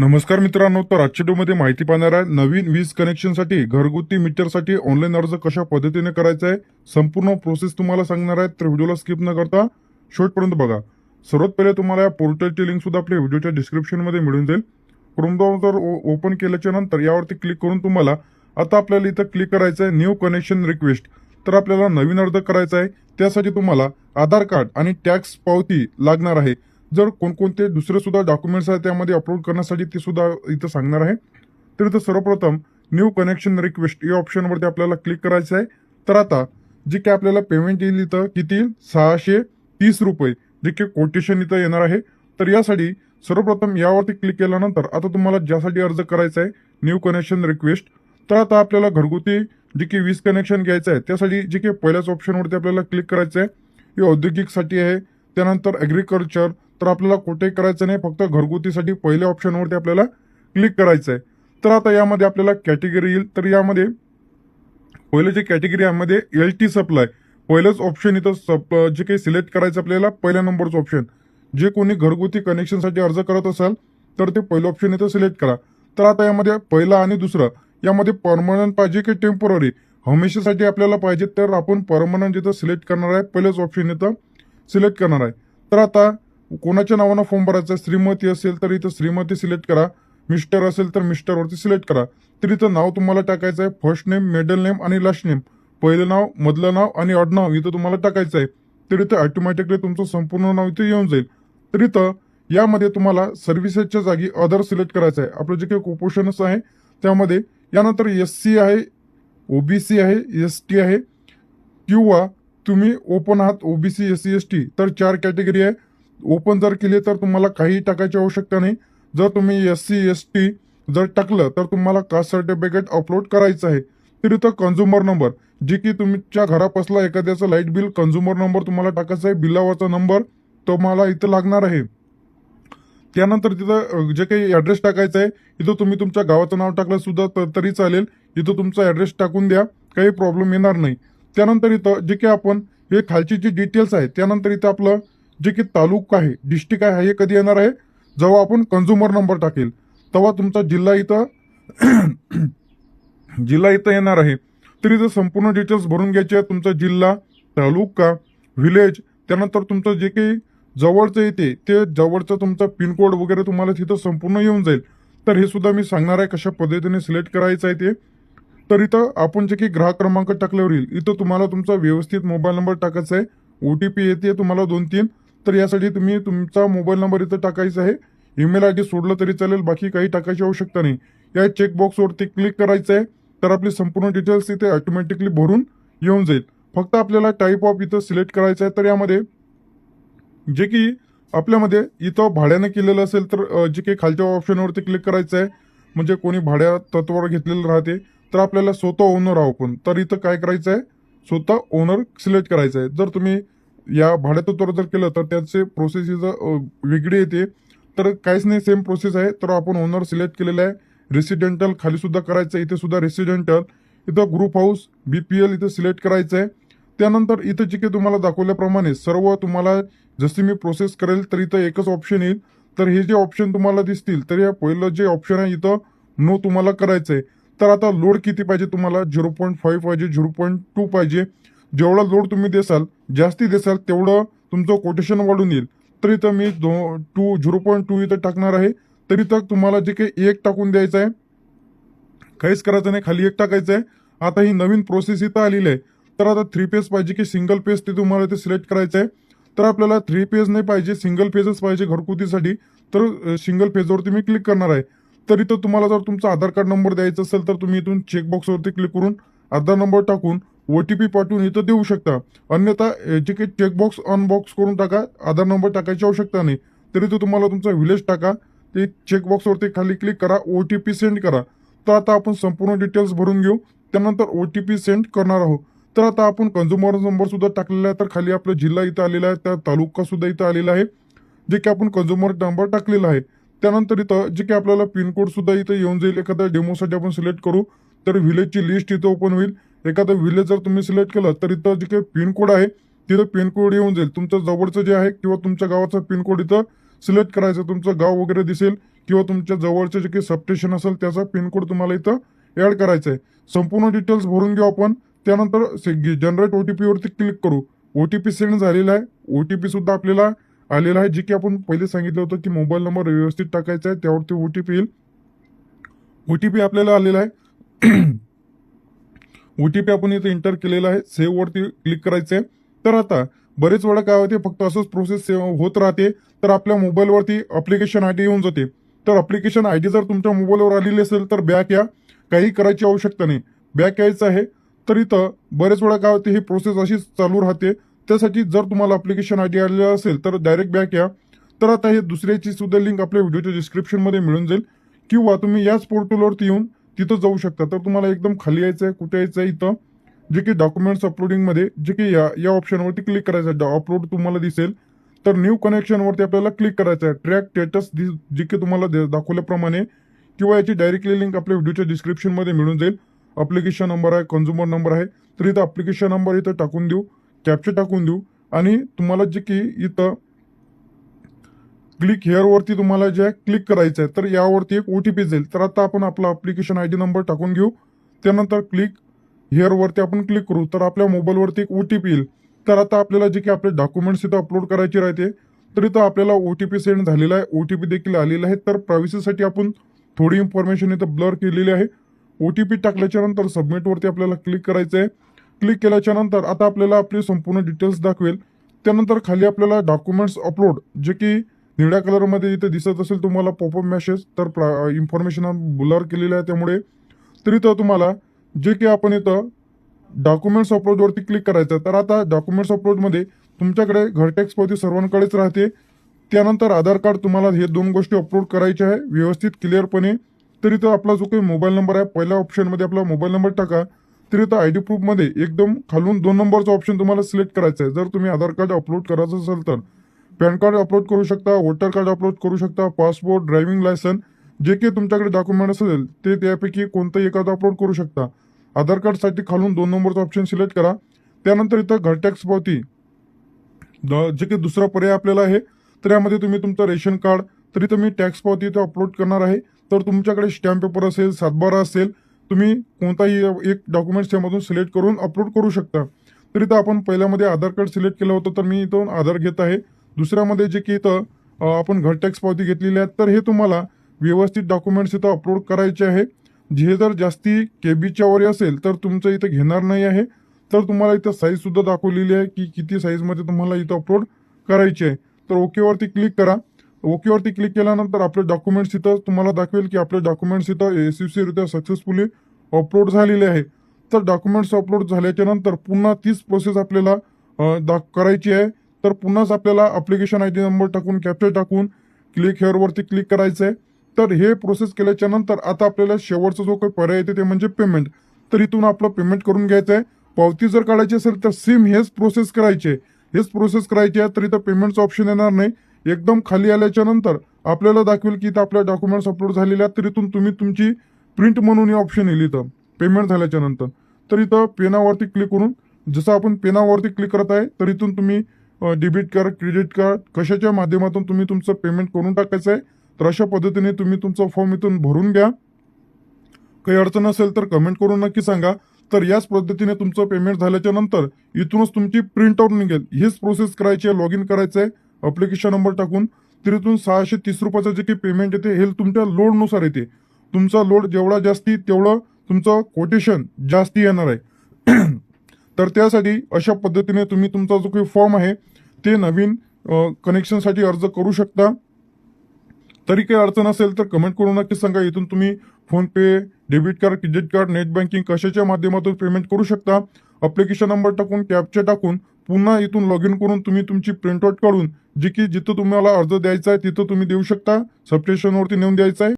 नमस्कार मित्रांनो तर आजच्या व्हिडिओमध्ये माहिती पाहणार आहे नवीन वीज कनेक्शनसाठी घरगुती मीटरसाठी ऑनलाईन अर्ज कशा पद्धतीने करायचा आहे संपूर्ण प्रोसेस तुम्हाला सांगणार आहे तर व्हिडिओला स्किप न करता शेवटपर्यंत बघा. सर्वात पहिले तुम्हाला या पोर्टलची लिंक सुद्धा आपल्या व्हिडिओच्या डिस्क्रिप्शनमध्ये मिळून जाईल. क्रोम ओपन केल्याच्यानंतर यावरती क्लिक करून तुम्हाला आता आपल्याला इथं क्लिक करायचं आहे न्यू कनेक्शन रिक्वेस्ट तर आपल्याला नवीन अर्ज करायचा आहे त्यासाठी तुम्हाला आधार कार्ड आणि टॅक्स पावती लागणार आहे. जर कोणकोणते दुसरे सुद्धा डॉक्युमेंट्स आहेत त्यामध्ये अपलोड करण्यासाठी ते सुद्धा इथं सांगणार आहे. तर इथं सर्वप्रथम न्यू कनेक्शन रिक्वेस्ट या ऑप्शनवरती आपल्याला क्लिक करायचं आहे. तर आता जे काय आपल्याला पेमेंट येईल इथं किती सहाशे तीस रुपये जे की कोटेशन इथं येणार आहे. तर यासाठी सर्वप्रथम यावरती क्लिक केल्यानंतर आता तुम्हाला ज्यासाठी अर्ज करायचा आहे न्यू कनेक्शन रिक्वेस्ट तर आता आपल्याला घरगुती जे की वीज कनेक्शन घ्यायचं आहे त्यासाठी जे की पहिल्याच ऑप्शनवरती आपल्याला क्लिक करायचं आहे. हे औद्योगिकसाठी आहे. त्यानंतर ॲग्रिकल्चर तर आपल्याला कुठेही करायचं नाही फक्त घरगुतीसाठी पहिल्या ऑप्शनवरती आपल्याला क्लिक करायचं आहे तर आता यामध्ये आपल्याला कॅटेगरी येईल. तर यामध्ये पहिले जे कॅटेगरी यामध्ये एल टी सप्लाय पहिलंच ऑप्शन इथं सप जे काही सिलेक्ट करायचं आपल्याला पहिल्या नंबरचं ऑप्शन जे कोणी घरगुती कनेक्शनसाठी अर्ज करत असाल तर ते पहिलं ऑप्शन इथं सिलेक्ट करा. तर आता यामध्ये पहिलं आणि दुसरं. यामध्ये परमनंट पाहिजे की टेंपररी हमेशासाठी आपल्याला पाहिजे तर आपण परमनंट इथं सिलेक्ट करणार आहे पहिलंच ऑप्शन इथं सिलेक्ट करणार आहे. तर आता कोणाच्या नावानं फॉर्म भरायचा? आहे श्रीमती असेल तर इथं श्रीमती सिलेक्ट करा. मिस्टर असेल तर मिस्टरवरती सिलेक्ट करा. तर इथं नाव तुम्हाला टाकायचं आहे. फर्स्ट नेम मिडल नेम आणि लास्ट नेम पहिलं नाव मधलं नाव आणि आडनाव इथं तुम्हाला टाकायचं आहे. तर इथं ऑटोमॅटिकली तुमचं संपूर्ण नाव इथे येऊन जाईल. तर इथं यामध्ये तुम्हाला सर्व्हिसेसच्या जागी अदर सिलेक्ट करायचं आहे. आपलं जे काही कुपोषणच आहे त्यामध्ये यानंतर एस सी आहे ओबीसी आहे एस टी आहे किंवा तुम्ही ओपन आहात OBC S C S T तर चार कॅटेगरी आहे. ओपन जर केले तर तुम्हाला काही टाकायची आवश्यकता नाही. जर तुम्ही एस सी एस टी जर टाकलं तर तुम्हाला कास्ट सर्टिफिकेट अपलोड करायचं आहे? तर इथं कन्झ्युमर नंबर जे की तुमच्या घरापासला एखाद्याचं लाइट बिल कन्झ्युमर नंबर तुम्हाला टाकायचा आहे. बिलावाचा नंबर तुम्हाला इथं लागणार आहे. त्यानंतर तिथं जे काही ॲड्रेस टाकायचा आहे इथं तुम्ही तुमच्या गावाचं नाव टाकलं सुद्धा तरी चालेल. इथं तुमचा ॲड्रेस टाकून द्या. काही प्रॉब्लेम येणार नाही. त्यानंतर इथं जे काही आपण हे खालची जी डिटेल्स आहे त्यानंतर इथं आपलं जे की तालुका आहे डिस्ट्रिक्ट आहे हे कधी येणार आहे? जेव्हा आपण कन्झ्युमर नंबर टाकेल तेव्हा तुमचा जिल्हा इथं जिल्हा इथं येणार आहे. तर इथं संपूर्ण डिटेल्स भरून घ्यायचे आहे तुमचा जिल्हा तालुका व्हिलेज त्यानंतर तुमचं जे काही जवळचं येते ते जवळचं तुमचा पिनकोड वगैरे तुम्हाला तिथं संपूर्ण येऊन जाईल. तर हे सुद्धा मी सांगणार आहे कशा पद्धतीने सिलेक्ट करायचं आहे ते. तर इथं आपण जे काही ग्राहक क्रमांक टाकल्यावर येईल इथं तुम्हाला तुमचा व्यवस्थित मोबाईल नंबर टाकायचा आहे. ओ टी पी येते तुम्हाला दोन तीन तर यासाठी तुम्ही तुमचा मोबाईल नंबर इथं टाकायचा आहे. ईमेल आय डी सोडलं तरी चालेल बाकी काही टाकायची आवश्यकता नाही. या चेकबॉक्सवरती क्लिक करायचं आहे तर आपली संपूर्ण डिटेल्स इथे ऑटोमॅटिकली भरून येऊन जाईल. फक्त आपल्याला टाईप ऑफ इथं सिलेक्ट करायचं आहे तर यामध्ये जे की आपल्यामध्ये इथं भाड्यानं केलेलं असेल तर जे काही खालच्या ऑप्शनवरती क्लिक करायचं आहे. म्हणजे कोणी भाड्या तत्वावर घेतलेलं राहते तर आपल्याला स्वतः ओनर आहो पण तर इथं काय करायचं आहे स्वतः ओनर सिलेक्ट करायचं आहे. जर तुम्ही या भाड्या जर केलं तर त्याचे प्रोसेस वेगळी येते तर काहीच नाही सेम प्रोसेस आहे. तर आपण ओनर सिलेक्ट केलेलं आहे. रेसिडेंटल खाली सुद्धा करायचं आहे. इथे सुद्धा रेसिडेंटल इथं ग्रुप हाऊस बीपीएल इथं सिलेक्ट करायचं आहे. त्यानंतर इथं जे काही तुम्हाला दाखवल्याप्रमाणे सर्व तुम्हाला जशी मी प्रोसेस करेल तर इथं एकच ऑप्शन येईल. तर हे जे ऑप्शन तुम्हाला दिसतील तर या पहिलं जे ऑप्शन आहे इथं नो तुम्हाला करायचं आहे तर आता लोड किती पाहिजे तुम्हाला? झिरो पॉईंट फाईव्ह पाहिजे झिरो पॉईंट टू पाहिजे. जेवढा लोड तुम्ही देसाल जास्ती देसाल तेवढं तुमचं कोटेशन वाढून येईल. तर इथं मी दो टू झिरो पॉईंट टू इथं टाकणार आहे. तरी तर तुम्हाला जे काही एक टाकून द्यायचं आहे काहीच करायचं नाही खाली एक टाकायचं आहे. आता ही नवीन प्रोसेस इथं आलेली आहे. तर आता थ्री पेज पाहिजे की सिंगल पेज ते तुम्हाला ते सिलेक्ट करायचं आहे. तर आपल्याला थ्री पेज नाही पाहिजे सिंगल पेजच पाहिजे घरगुतीसाठी. तर सिंगल पेजवरती मी क्लिक करणार आहे. तर इथं तुम्हाला जर तुमचा आधार कार्ड नंबर द्यायचा असेल तर तुम्ही इथून चेकबॉक्सवरती क्लिक करून आधार नंबर टाकून ओ टी पी पाठवून इथं देऊ शकता. अन्यथा याचे काही चेकबॉक्स अनबॉक्स करून टाका. आधार नंबर टाकायची आवश्यकता नाही. तरी तो तुम्हाला तुमचा विलेज टाका. ते चेकबॉक्सवरती खाली क्लिक करा. ओ टी पी सेंड करा. तर आता आपण संपूर्ण डिटेल्स भरून घेऊ. त्यानंतर ओ टी पी सेंड करणार आहोत. तर आता आपण कन्झ्युमर नंबरसुद्धा टाकलेला आहे. तर खाली आपला जिल्हा इथं आलेला आहे. त्या तालुकासुद्धा इथं आलेला आहे. जे की आपण कन्झ्युमर नंबर टाकलेला आहे. त्यानंतर इथं जे की आपल्याला पिनकोडसुद्धा इथं येऊन जाईल. एखाद्या डेमोसाठी आपण सिलेक्ट करू. तर विलेजची लिस्ट इथं ओपन होईल. एखादं विलेज जर तुम्ही सिलेक्ट केलं तर इथं जे काही पिनकोड आहे तिथं पिनकोड येऊन जाईल. तुमचं जवळचं जे आहे किंवा तुमच्या गावाचं पिनकोड इथं सिलेक्ट करायचं. तुमचं गाव वगैरे दिसेल किंवा तुमच्या जवळचं जे काही सबस्टेशन असेल त्याचा पिनकोड तुम्हाला इथं ऍड करायचा आहे संपूर्ण डिटेल्स भरून घेऊ आपण. त्यानंतर जनरेट ओ टी पीवरती क्लिक करू. ओटीपी सेंड झालेला आहे. ओटीपी सुद्धा आपल्याला आलेला आहे. जे की आपण पहिले सांगितलं होतं की मोबाईल नंबर व्यवस्थित टाकायचा आहे. त्यावरती ओटीपी येईल. ओटीपी आपल्याला आलेला आहे. ओटीपी आपण इथे एंटर केलेला आहे. सेव्ह वरती क्लिक करायचं आहे तर आता बरेच वेळा काय होते फक्त असंच प्रोसेस होत राहते. तर आपल्या मोबाईलवरती अप्लिकेशन आय डी येऊन जाते. तर अप्लिकेशन आय डी जर तुमच्या मोबाईलवर आलेली असेल तर बॅक या. काही करायची आवश्यकता नाही. बॅक यायचं आहे. तर इथं बरेच वेळा काय होते ही प्रोसेस अशीच चालू राहते. त्यासाठी जर तुम्हाला अप्लिकेशन आय डी आलेलं असेल तर डायरेक्ट बॅक या. तर आता हे दुसऱ्याची सुद्धा लिंक आपल्या व्हिडिओच्या डिस्क्रिप्शनमध्ये मिळून जाईल. किंवा तुम्ही याच पोर्टलवरती येऊन तिथं जाऊ शकता. तर तुम्हाला एकदम खाली यायचं आहे कुठे यायचं आहे इथं जे की डॉक्युमेंट्स अपलोडिंगमध्ये जे की या या ऑप्शनवरती क्लिक करायचं आहे. अपलोड तुम्हाला दिसेल. तर न्यू कनेक्शनवरती आपल्याला क्लिक करायचं आहे. ट्रॅक स्टेटस जे की तुम्हाला दे- दाखवल्याप्रमाणे किंवा याची डायरेक्टली लिंक आपल्या व्हिडिओच्या डिस्क्रिप्शनमध्ये मिळून जाईल. अप्लिकेशन नंबर आहे कन्झ्युमर नंबर आहे. तर इथं अप्लिकेशन नंबर इथं टाकून देऊ कॅप्चर टाकून देऊ. आणि तुम्हाला जे की इथं क्लिक हेअरवरती तुम्हाला जे आहे क्लिक करायचं आहे तर यावरती एक ओ टी पी जाईल. तर आता आपण आपला अप्लिकेशन आय डी नंबर टाकून घेऊ. त्यानंतर क्लिक हेअरवरती आपण क्लिक करू. तर आपल्या मोबाईलवरती एक ओ टी पी येईल. तर आता आपल्याला जे की आपले डॉक्युमेंट्स इथं अपलोड करायचे राहते. तर इथं आपल्याला ओ टी पी सेंड झालेला आहे. ओ टी पी देखील आलेला आहे. तर प्रायव्हसीसाठी आपण थोडी इन्फॉर्मेशन इथं ब्लर केलेली आहे. ओ टी पी टाकल्याच्या नंतर सबमिटवरती आपल्याला क्लिक करायचं आहे क्लिक केल्याच्यानंतर आता आपल्याला आपली संपूर्ण डिटेल्स दाखवेल. त्यानंतर खाली आपल्याला डॉक्युमेंट्स अपलोड जे की निळ्या कलरमध्ये इथे दिसत असेल तुम्हाला पॉपअप मेसेज तर इन्फॉर्मेशन ब्लर केलेलं आहे त्यामुळे. तर इथं तुम्हाला जे की आपण इथं डॉक्युमेंट्स अपलोडवरती क्लिक करायचं तर आता डॉक्युमेंट्स अपलोडमध्ये तुमच्याकडे घरटॅक्स पावती सर्वांकडेच राहते. त्यानंतर आधार कार्ड तुम्हाला हे दोन गोष्टी अपलोड करायच्या आहे व्यवस्थित क्लिअरपणे तर आपला जो काही मोबाईल नंबर आहे पहिल्या ऑप्शनमध्ये आपला मोबाईल नंबर टाका. तरी तर आय डी प्रूफमध्ये एकदम खालून दोन नंबरचा ऑप्शन तुम्हाला सिलेक्ट करायचा आहे. जर तुम्ही आधार कार्ड अपलोड करायचं असेल तर. पॅन कार्ड अपलोड करू शकता वोटर कार्ड अपलोड करू शकता पासपोर्ट ड्रायव्हिंग लायसन जे काही तुमच्याकडे डॉक्युमेंट असेल ते त्यापैकी कोणतंही एखादं अपलोड करू शकता. आधार कार्डसाठी खालून दोन नंबरचा ऑप्शन सिलेक्ट करा. त्यानंतर इथं घरटॅक्स पावती. द- जे काही दुसरा पर्याय आपल्याला आहे तर यामध्ये तुम्ही तुमचं रेशन कार्ड तर तुम्ही मी टॅक्स पावती इथं अपलोड करणार आहे. तर तुमच्याकडे स्टॅम्प पेपर असेल सातबारा असेल तुम्ही कोणताही एक डॉक्युमेंट्स त्यामधून सिलेक्ट करून अपलोड करू शकता. तर इथं आपण पहिल्यामध्ये आधार कार्ड सिलेक्ट केलं होतं तर मी इथून आधार घेत आहे. दुसऱ्यामध्ये जे की इथं आपण घर टॅक्स पावती घेतलेली आहे तर हे तुम्हाला व्यवस्थित डॉक्युमेंट्स इथं अपलोड करायचे आहे. जे जर जास्ती केबीच्या वर असेल तर तुमचं इथं घेणार नाही आहे. तर तुम्हाला इथं साईजसुद्धा दाखवलेली आहे की किती साईजमध्ये तुम्हाला इथं अपलोड करायची आहे. तर ओकेवरती क्लिक करा. ओकेवरती क्लिक केल्यानंतर आपले डॉक्युमेंट्स इथं तुम्हाला दाखवेल की आपले डॉक्युमेंट्स इथं S U C successfully upload झालेले आहे. तर डॉक्युमेंट्स अपलोड झाल्याच्यानंतर पुन्हा तीच प्रोसेस आपल्याला दा करायची आहे. तर पुन्हाच आपल्याला अप्लिकेशन आय डी नंबर टाकून कॅप्चर टाकून क्लिक हेअरवरती क्लिक करायचं आहे तर हे प्रोसेस केल्याच्यानंतर आता आपल्याला शेवटचा जो काही पर्याय येते ते म्हणजे पेमेंट तर इथून आपलं पेमेंट करून घ्यायचं आहे पावती जर काढायची असेल तर सेम हेच प्रोसेस करायची. आहे हेच प्रोसेस करायची आहे तर इथं पेमेंटचं ऑप्शन येणार नाही. एकदम खाली आल्याच्यानंतर आपल्याला दाखवेल की इथं आपल्या डॉक्युमेंट्स अपलोड झालेले आहेत. तर इथून तुम्ही तुमची प्रिंट म्हणून हे ऑप्शन येईल इथं. पेमेंट झाल्याच्यानंतर. तर इथं पेनावरती क्लिक करून जसं आपण पेनावरती क्लिक करत आहे तर इथून तुम्ही डेबिट कार्ड क्रेडिट कार्ड कशाच्या माध्यमातून तुम्ही तुमचं पेमेंट करून टाकायचं आहे तर अशा पद्धतीने तुम्ही तुमचा फॉर्म इथून भरून घ्या. काही अडचण असेल तर कमेंट करून नक्की सांगा. तर याच पद्धतीने तुमचं पेमेंट झाल्याच्यानंतर इथूनच तुमची प्रिंट आउट निघेल. हीच प्रोसेस करायची आहे लॉग इन करायचं आहे अप्लिकेशन नंबर टाकून. तर इथून सहाशे तीस रुपयाचं जे काही पेमेंट येते हे तुमच्या लोडनुसार येते. तुमचा लोड जेवढा जास्ती तेवढं तुमचं कोटेशन जास्ती येणार आहे. तर त्यासाठी अशा पद्धतीने तुम्ही तुमचा जो काही फॉर्म आहे ते नवीन कनेक्शनसाठी अर्ज करू शकता. तरी काही अडचण असेल तर कमेंट करून नक्की सांगा. इथून तुम्ही PhonePe debit card credit card net banking कशाच्या माध्यमातून पेमेंट करू शकता. अप्लिकेशन नंबर टाकून कॅपचे टाकून पुन्हा इथून लॉग इन करून तुम्ही तुमची प्रिंटआउट काढून जी की जिथं तुम्हाला अर्ज द्यायचा आहे तिथं तुम्ही देऊ शकता. सबस्टेशनवरती नेऊन द्यायचा आहे.